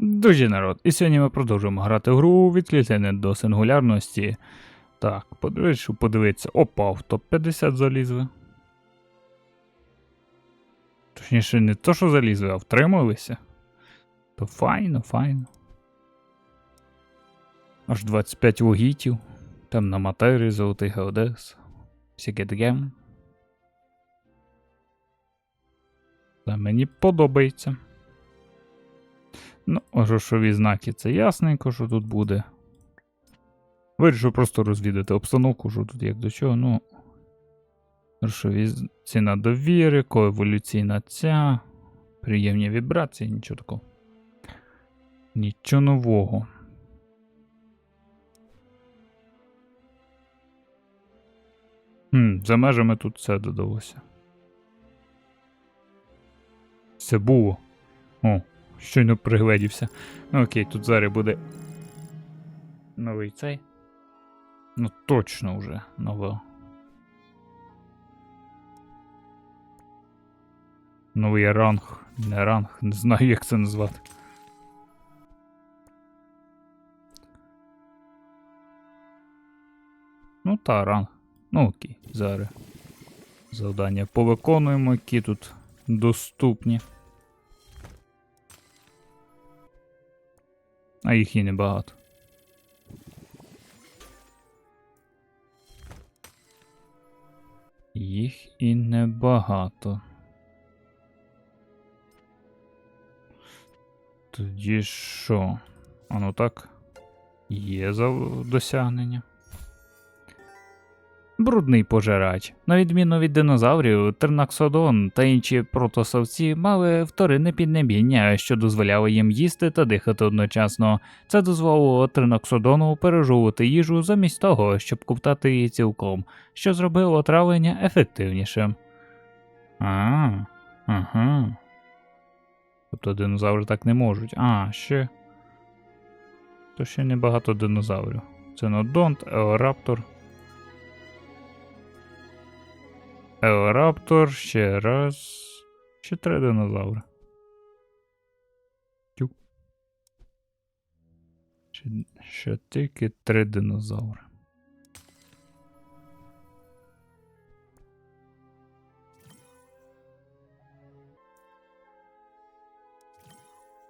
Дуже народ. І сьогодні ми продовжуємо грати в гру від до сингулярності. Так, подивись, що подивитися. Опа, в топ-50 залізли. Точніше, не то, що залізли, а втрималися. То файно, файно. Аж 25 вогітів. Там на матері, золотий Геодес. Всяке таке. Мені подобається. Ну, грошові знаки це ясненько, що тут буде. Вирішив просто розвідати обстановку, що тут як до чого. Ну. Грошові ціна довіри, коеволюційна ця. Приємні вібрації, нічого такого. Нічого нового. Хм, за межами тут все додалося. Все було. О, щойно пригледівся. Ну окей, тут зараз буде. Новий цей. Ну точно вже нове. Новий ранг. Не ранг, не знаю, як це назвати. Ну та ранг. Ну окей, зараз. Завдання повиконуємо, які тут доступні. А їх і небагато. Їх і небагато. Тоді що? А ну так. Є за досягнення. Брудний пожирач. На відміну від динозаврів, тернаксодон та інші протосавці мали вторинне піднебіння, що дозволяло їм їсти та дихати одночасно. Це дозволило тернаксодону пережовувати їжу замість того, щоб ковтати її цілком, що зробило травлення ефективнішим. А, ага. Тобто динозаври так не можуть. А, ще. То ще небагато динозаврів. Ценодонт, Еораптор. Еораптор, ще раз. Ще три динозаври. Тю. Ще, ще тільки три динозаври.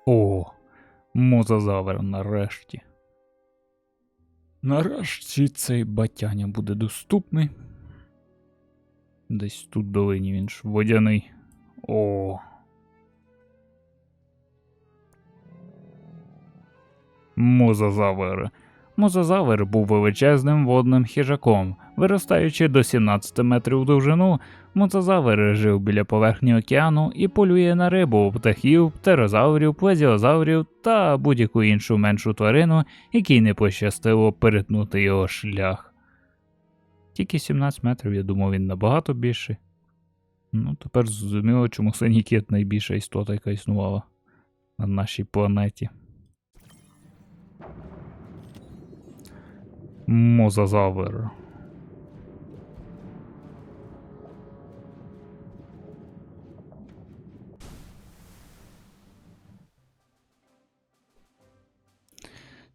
О, мозазавр нарешті. Нарешті цей батяня буде доступний. Десь тут долині він ж водяний. О. Мозазавр. Мозазавр був величезним водним хижаком. Виростаючи до 17 метрів довжину, мозазавр жив біля поверхні океану і полює на рибу, птахів, птерозаврів, плезіозаврів та будь-яку іншу меншу тварину, якій не пощастило перетнути його шлях. Тільки 17 метрів, я думав, він набагато більший. Ну, тепер зрозуміло, чому синій кіт найбільша істота, яка існувала на нашій планеті. Мозазавр.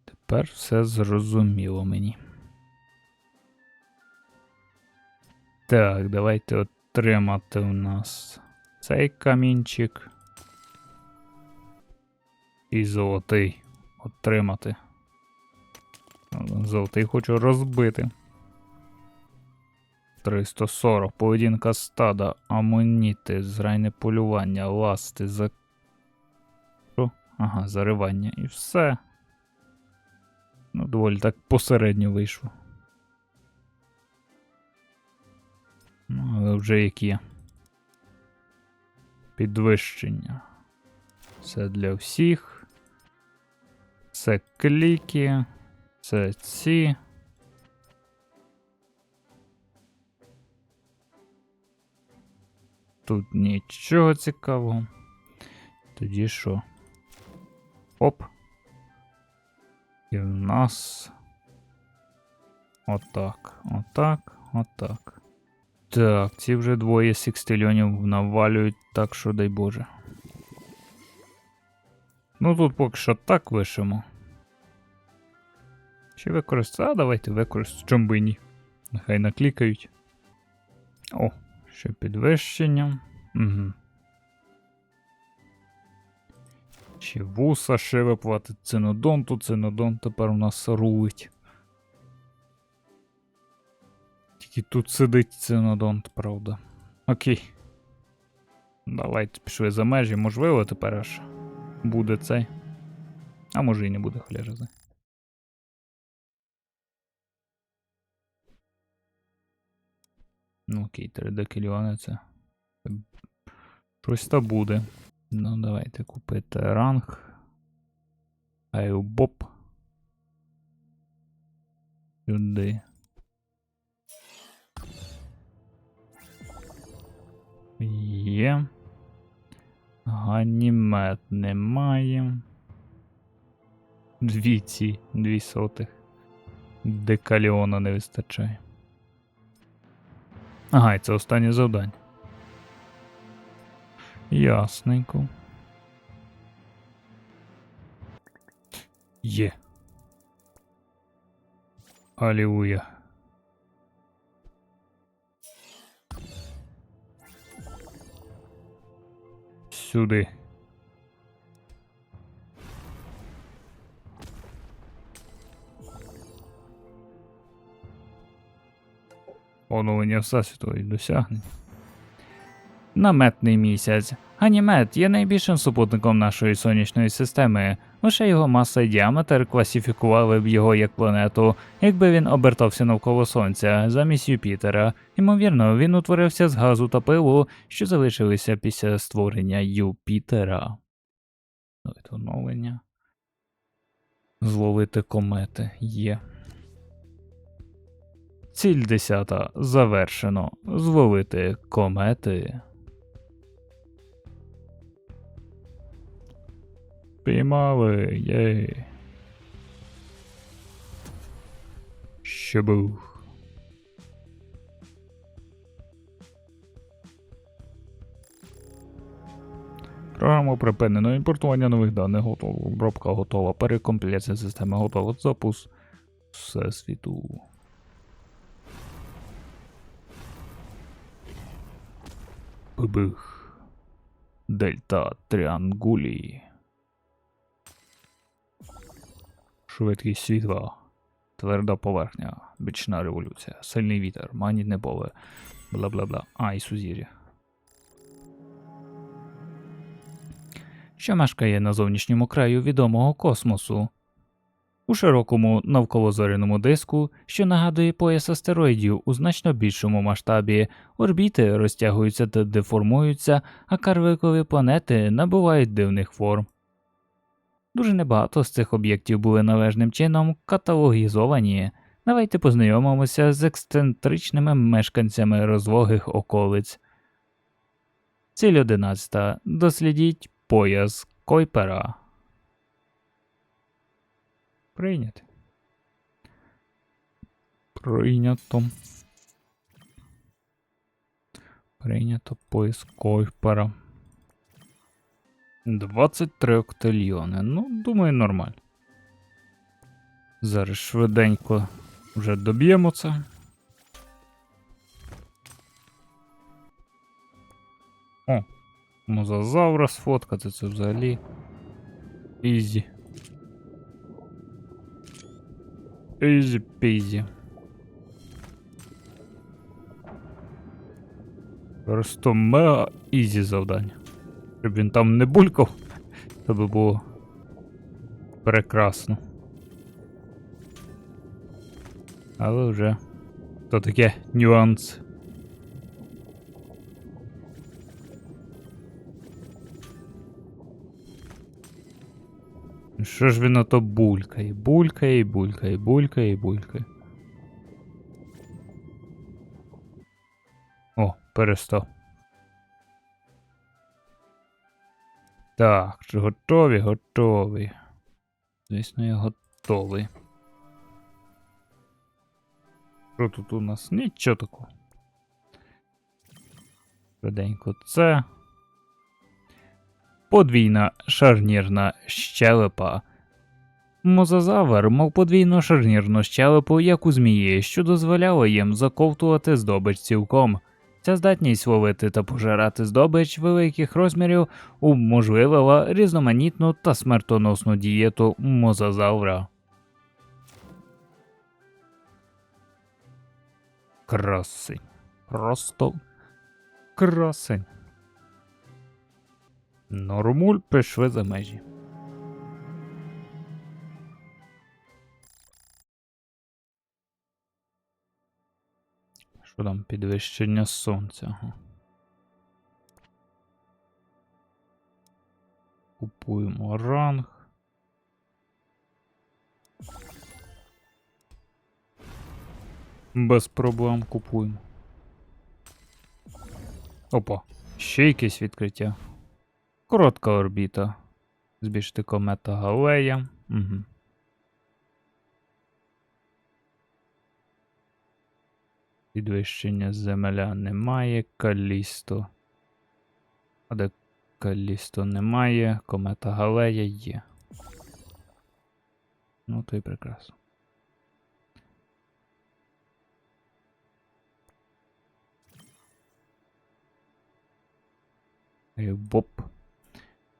Тепер все зрозуміло мені. Так, давайте отримати у нас цей камінчик. І золотий. Отримати. Золотий хочу розбити. 340. Поведінка стада, амоніти, зрайне полювання, ласти, за. Що? Ага, заривання і все. Ну, доволі так посередньо вийшло. Ну, але вже які. Підвищення. Це для всіх. Це кліки. Це ці. Тут нічого цікавого. Тоді що? Оп. І в нас. Отак. Отак. Отак. Так, ці вже двоє секстильонів навалюють, так що дай Боже. Ну тут поки що так лишимо. Чи використати? А, давайте використаємо. Чом би ні. Нехай наклікають. О, ще підвищення. Угу. Чи вуса ще виплатить цинодонту, цинодон тепер у нас рулить. Тільки тут сидить цинодонт, правда. Окей. Давайте пішли за межі. Можливо, тепер аж буде цей. А може і не буде хляжа. Ну окей, 3D кільйони це. Щось та буде. Ну, давайте купити ранг. Айубоп. Сюди. Є. Ганімет немає. Дві ці, дві сотих. Декаліона не вистачає. Ага, і це останнє завдання. Ясненько. Є. Алілуя. Сюди. Оновлення всесвіту і досягнень. Наметний місяць. Ганімед є найбільшим супутником нашої сонячної системи. Лише його маса і діаметр класифікували б його як планету, якби він обертався навколо Сонця замість Юпітера. Ймовірно, він утворився з газу та пилу, що залишилися після створення Юпітера. Давайте оновлення. Зловити комети є. Ціль 10 завершено. Зловити комети. Піймали, єй. Щебух. Програма припинено. Імпортування нових даних готово. Обробка готова. Перекомпіляція системи готова. Запуск Всесвіту. Бибих. Дельта Тріангулі. Швидкість світла. Тверда поверхня. Бічна революція. Сильний вітер. Магнітне поле. Бла бла бла. А, і сузір'я. Що мешкає на зовнішньому краю відомого космосу. У широкому навколозоряному диску, що нагадує пояс астероїдів у значно більшому масштабі, орбіти розтягуються та деформуються, а карвикові планети набувають дивних форм. Дуже небагато з цих об'єктів були належним чином каталогізовані. Давайте познайомимося з ексцентричними мешканцями розвогих околиць. Ціль 11. Дослідіть пояс Койпера. Прийнято. Прийнято. Прийнято пояс Койпера. 23 октальйони. Ну, думаю, нормально. Зараз швиденько вже доб'ємо це. О, мозазавра сфоткати це взагалі. Ізі. Ізі пізі. Просто мега ізі завдання. Щоб він там не булькав, то би було прекрасно. Але вже то таке нюанс. Що ж він ото булькає, булькає, булькає, булькає, булькає. О, перестав. Так, чи готові? Готові. Звісно, я готовий. Що тут у нас? Нічого такого. Швиденько це. подвійна шарнірна щелепа. Мозазавр мав подвійну шарнірну щелепу, як у змії, що дозволяло їм заковтувати здобич цілком. Ця здатність ловити та пожирати здобич великих розмірів уможливила різноманітну та смертоносну дієту мозазавра. Красень. Просто красень. Нормуль пішли за межі. Що там підвищення сонця? Купуємо ранг. Без проблем купуємо. Опа, ще якесь відкриття. Коротка орбіта. Збільшити комета Галея. Угу. Підвищення земля немає. Калісто. А де Калісто немає. Комета Галея є. Ну, то й прекрасно. Боп.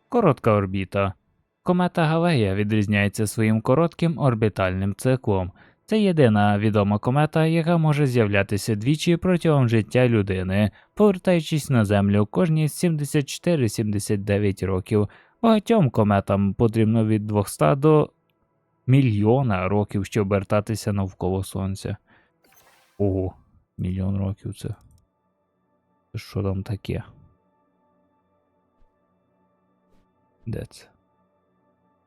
Коротка орбіта. Комета Галея відрізняється своїм коротким орбітальним циклом. Це єдина відома комета, яка може з'являтися двічі протягом життя людини, повертаючись на Землю кожні 74-79 років. Багатьом кометам потрібно від 200 до мільйона років, щоб обертатися навколо Сонця. Ого, мільйон років. Це що там таке? Де це?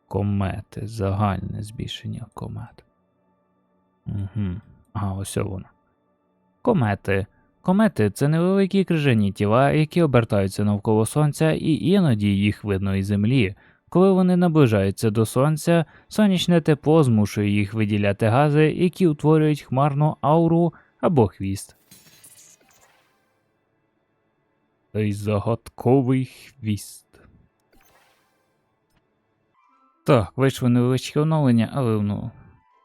Комети, загальне збільшення комет. Угу. А, ось воно. Комети. Комети це невеликі крижані тіла, які обертаються навколо Сонця, і іноді їх видно із Землі. Коли вони наближаються до Сонця, сонячне тепло змушує їх виділяти гази, які утворюють хмарну ауру або хвіст. Той загадковий хвіст. Так, вийшло невеличке оновлення, але воно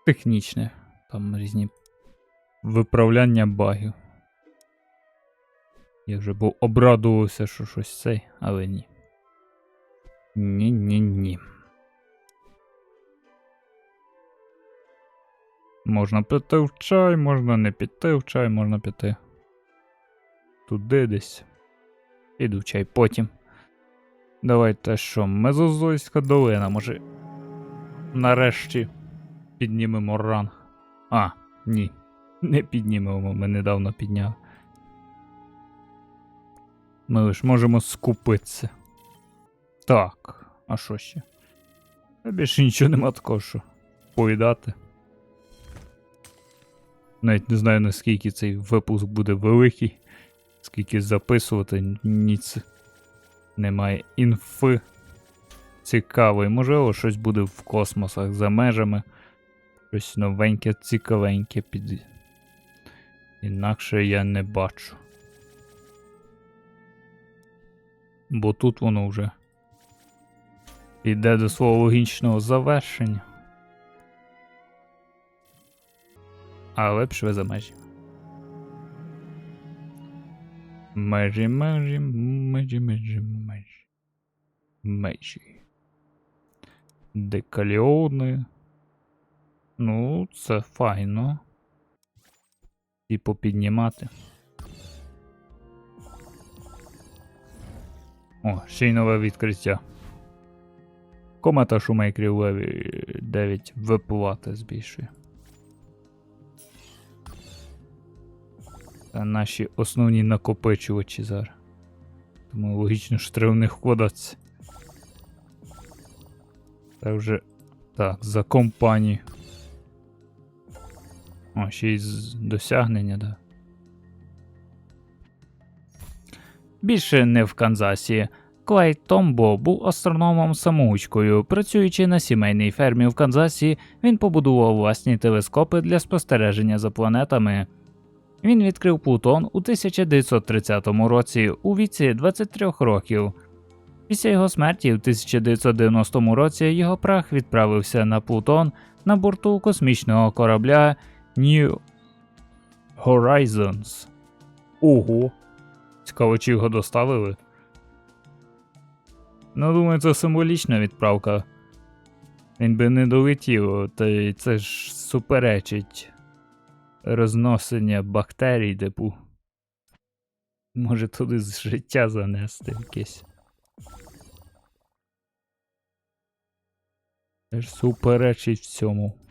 технічне. Там різні виправляння багів. Я вже був обрадувався, що щось цей, але ні. Ні-ні-ні. Можна піти в чай, можна не піти в чай, можна піти. Туди десь. Піду в чай потім. Давайте що, Мезозойська долина, може. Нарешті піднімемо ранг. А, ні. Не піднімемо, ми недавно підняли. Ми лиш можемо скупитися. Так, а що ще? Більше нічого нема такого, що повідати. Навіть не знаю, наскільки цей випуск буде великий, скільки записувати, ніц. Немає інфи. Цікавої, можливо, щось буде в космосах за межами. Щось новеньке, цікавеньке під. Інакше я не бачу. Бо тут воно вже йде до свого логічного завершення. Але пішли за межі. Межі, межі, межі, межі, межі. Межі. Декаліони. Ну, це файно. І попіднімати. О, ще й нове відкриття. Комета шумейкерів Леві 9 випливати збільшує. Це наші основні накопичувачі зараз. Тому логічно, що треба в них вкладатися. Це вже. Так, за компанію. О, ще й з досягнення, да. Більше не в Канзасі. Клайд Томбо був астрономом самоучкою. Працюючи на сімейній фермі в Канзасі, він побудував власні телескопи для спостереження за планетами. Він відкрив Плутон у 1930 році у віці 23 років. Після його смерті в 1990 році його прах відправився на Плутон на борту космічного корабля New Horizons. Ого. Цікаво, чи його доставили? Ну, думаю, це символічна відправка. Він би не долетів, та й це ж суперечить розносення бактерій, типу. Може туди з життя занести якесь. Це ж суперечить всьому.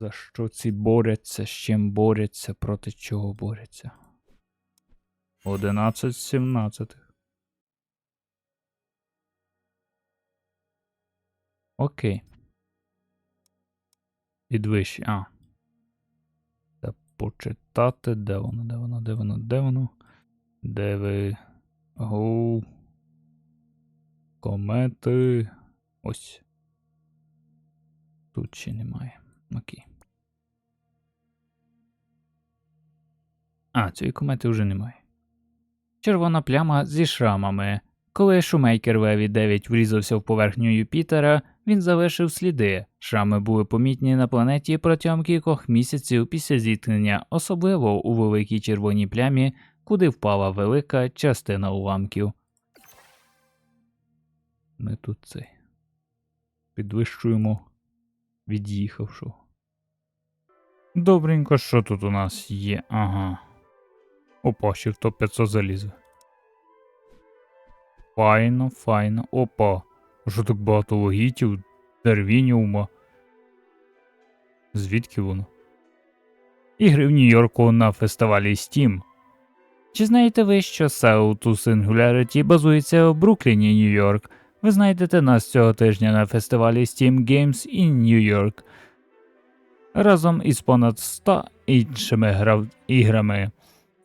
За що ці борються, з чим борються, проти чого борються? 11 з 17. Окей. Підвищ. А. Та почитати. Де воно, де воно, де воно, де воно? Де ви. Гоу. Комети. Ось. Тут ще немає. Окей. А, цієї комети вже немає. Червона пляма зі шрамами. Коли шумейкер Веві 9 врізався в поверхню Юпітера, він залишив сліди. Шрами були помітні на планеті протягом кількох місяців після зіткнення, особливо у великій червоній плямі, куди впала велика частина уламків. Ми тут цей. Підвищуємо від'їхавшого. Добренько, що тут у нас є? Ага. Опа, ще в топ 500 залізли. Файно, файно. Опа. Що так багато логітів, дервініума? Звідки воно? Ігри в Нью-Йорку на фестивалі Steam. Чи знаєте ви, що Sail to Singularity базується в Брукліні, Нью-Йорк? Ви знайдете нас цього тижня на фестивалі Steam Games in New York разом із понад 100 іншими грав... іграми,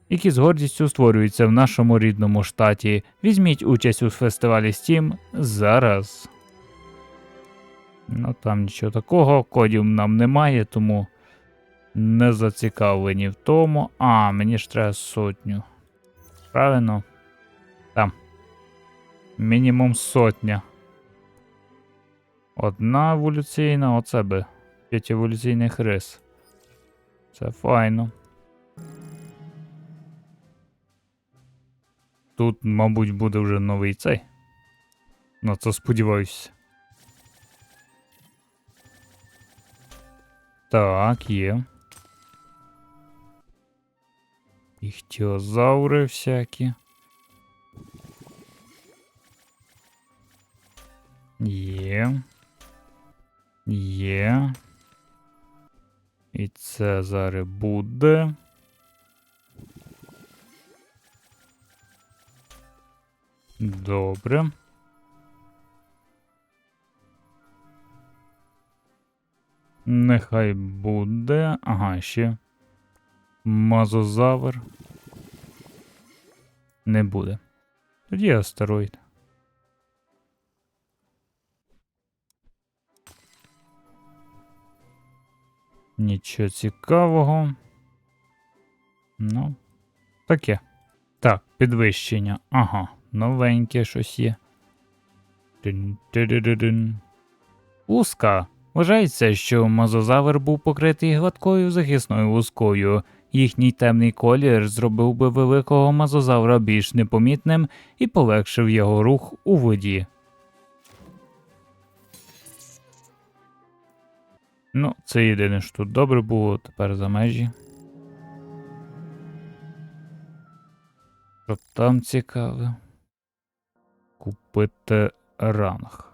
які з гордістю створюються в нашому рідному штаті. Візьміть участь у фестивалі Steam зараз. Ну там нічого такого, кодів нам немає, тому не зацікавлені в тому. А, мені ж треба сотню. Правильно? Там. Мінімум сотня. Одна еволюційна, оце би. П'ять еволюційних рис. Це файно. Тут, мабуть, буде вже новий цей. На це сподіваюся. Так, є. Іхтіозаври всякі. Є. Є. І це зараз буде. Добре. Нехай буде. Ага, ще. Мазозавр. Не буде. Тоді астероїд. Нічого цікавого. Ну, таке. Так, підвищення. Ага, новеньке щось є. Луска. Вважається, що мазозавр був покритий гладкою захисною лускою. Їхній темний колір зробив би великого мазозавра більш непомітним і полегшив його рух у воді. Ну, це єдине, що тут добре було тепер за межі. Що там цікаве? Купити ранг.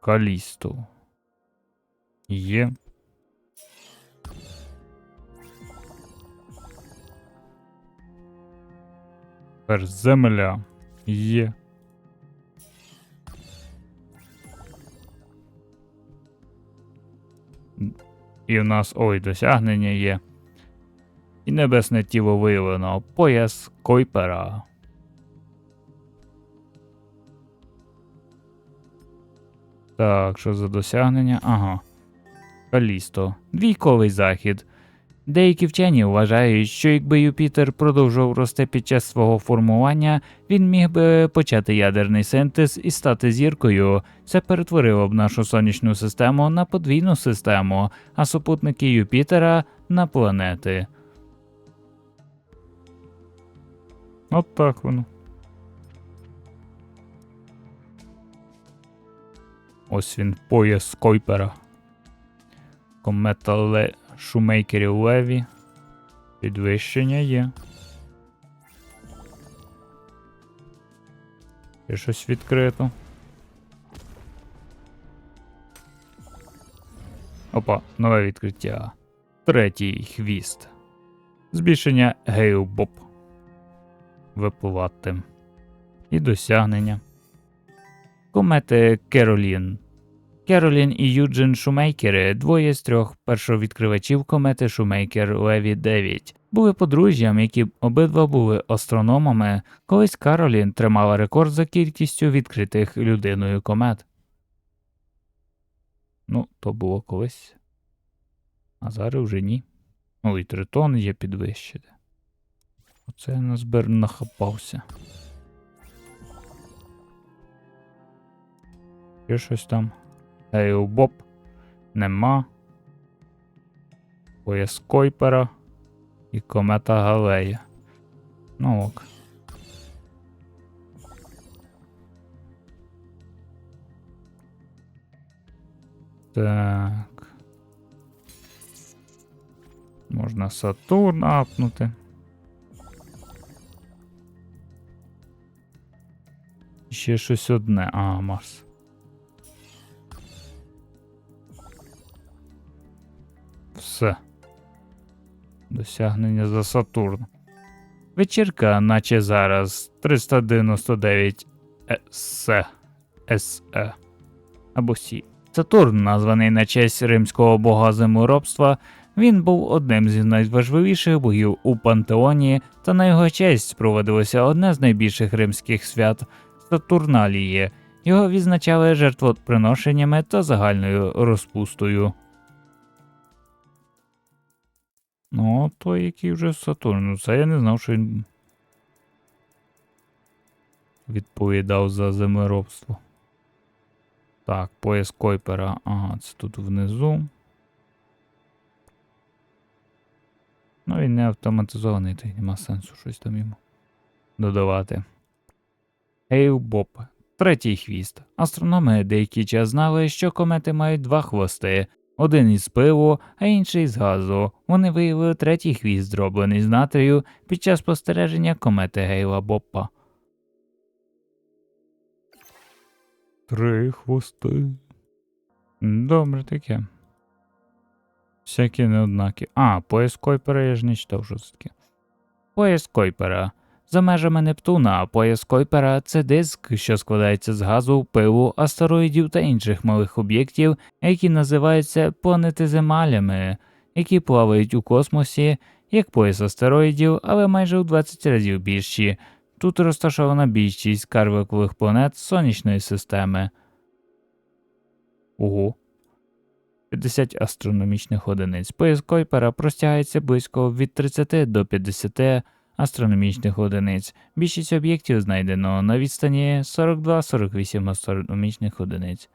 Калісту. Є. Тепер земля. Є. І в нас ой, досягнення є. І небесне тіло виявлено. Пояс Койпера. Так, що за досягнення? Ага. Калісто. Двійковий захід. Деякі вчені вважають, що якби Юпітер продовжував рости під час свого формування, він міг би почати ядерний синтез і стати зіркою. Це перетворило б нашу сонячну систему на подвійну систему, а супутники Юпітера на планети. От так воно. Ось він пояс Койпера. Комета Ле... Шумейкерів Леві. Підвищення є. Є щось відкрито. Опа, нове відкриття. Третій хвіст. Збільшення Гейлбоп. Випливати. І досягнення. Комети Керолін. Керолін і Юджин Шумейкери, двоє з трьох першовідкривачів комети Шумейкер Леві 9, були подружжям, які обидва були астрономами. Колись Каролін тримала рекорд за кількістю відкритих людиною комет. Ну, то було колись. А зараз вже ні. Ну і тритон є підвищити. Оце я назбер нахапався. Є щось там. Ейл Боб. Нема. Пояс Койпера і комета Галея. Ну ок. Так. Можна Сатурн апнути. Ще щось одне. А, Марс. Все. Досягнення за Сатурн. Вечірка, наче зараз 399 СЕ. Або Сі. Сатурн, названий на честь римського бога землеробства, він був одним з найважливіших богів у пантеоні, та на його честь проводилося одне з найбільших римських свят Сатурналії. Його відзначали жертвоприношеннями та загальною розпустою. Ну, той, який вже Сатурн. Ну, це я не знав, що він відповідав за землеробство. Так, пояс Койпера. Ага, це тут внизу. Ну, він не автоматизований, то й нема сенсу щось там йому додавати. Ейл Боб. Третій хвіст. Астрономи деякий час знали, що комети мають два хвости. Один із пиву, а інший з газу. Вони виявили третій хвіст, зроблений з натрію під час спостереження комети Гейла Боппа. Три хвости. Добре таке. Всякі неоднакі. А, пояс Койпера я ж не читав, що це таке. Пояс Койпера. За межами Нептуна, пояс Койпера це диск, що складається з газу, пилу, астероїдів та інших малих об'єктів, які називаються планетиземалями, які плавають у космосі, як пояс астероїдів, але майже у 20 разів більші. Тут розташована більшість карвикових планет сонячної системи. Ого. 50 астрономічних одиниць. Пояс Койпера простягається близько від 30 до 50 астрономічних одиниць. Більшість об'єктів знайдено на відстані 42-48 астрономічних одиниць.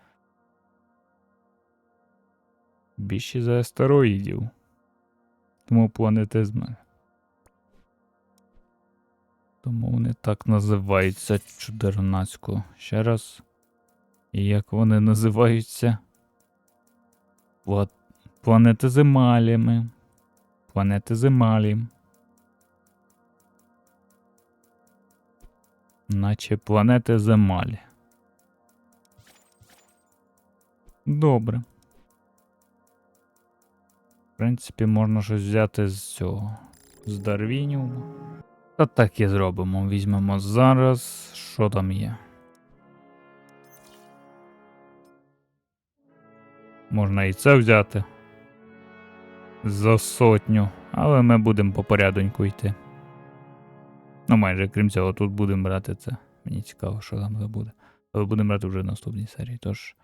Більші за астероїдів. Тому планети. Тому вони так називаються чудернацько. Ще раз. І як вони називаються? Пла... Планетиземаліями. Планетиземалі. Наче планети Земалі. Добре. В принципі, можна щось взяти з цього. З Дарвініуму. Та так і зробимо. Візьмемо зараз. Що там є? Можна і це взяти. За сотню. Але ми будемо по порядоньку йти. Ну, майже крім цього, тут будемо брати це. Мені цікаво, що там буде. Але будемо брати вже в наступній серії. Тож.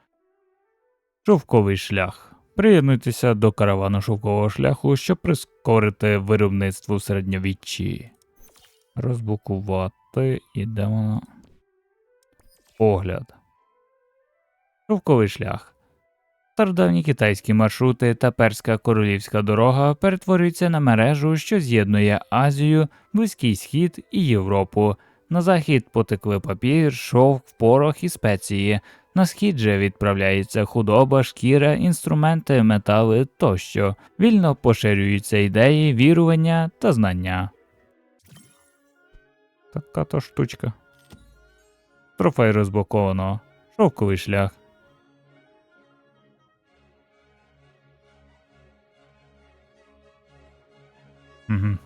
Шовковий шлях. Приєднуйтеся до каравану шовкового шляху, щоб прискорити виробництво в середньовіччі. Розблокувати ідемо на огляд. Шовковий шлях. Стародавні китайські маршрути та перська королівська дорога перетворюються на мережу, що з'єднує Азію, Близький Схід і Європу. На захід потекли папір, шовк, порох і спеції. На схід же відправляється худоба, шкіра, інструменти, метали тощо. Вільно поширюються ідеї, вірування та знання. Така то штучка. Трофей розблоковано. Шовковий шлях.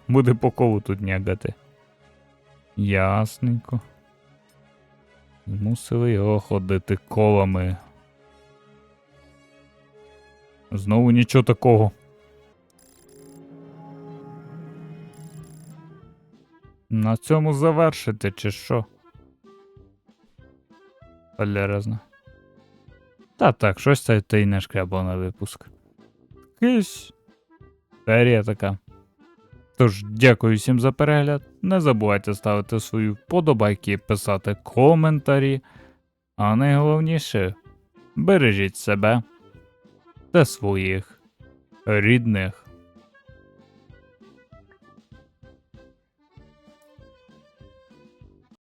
Буде по колу тут нягати. Ясненько. Мусили його ходити колами. Знову нічого такого. На цьому завершити, чи що? Полярезно. Та так, щось це ти й не шкрябав на випуск. Якийсь. Серія така. Тож, дякую всім за перегляд. Не забувайте ставити свої вподобайки, писати коментарі. А найголовніше бережіть себе та своїх рідних.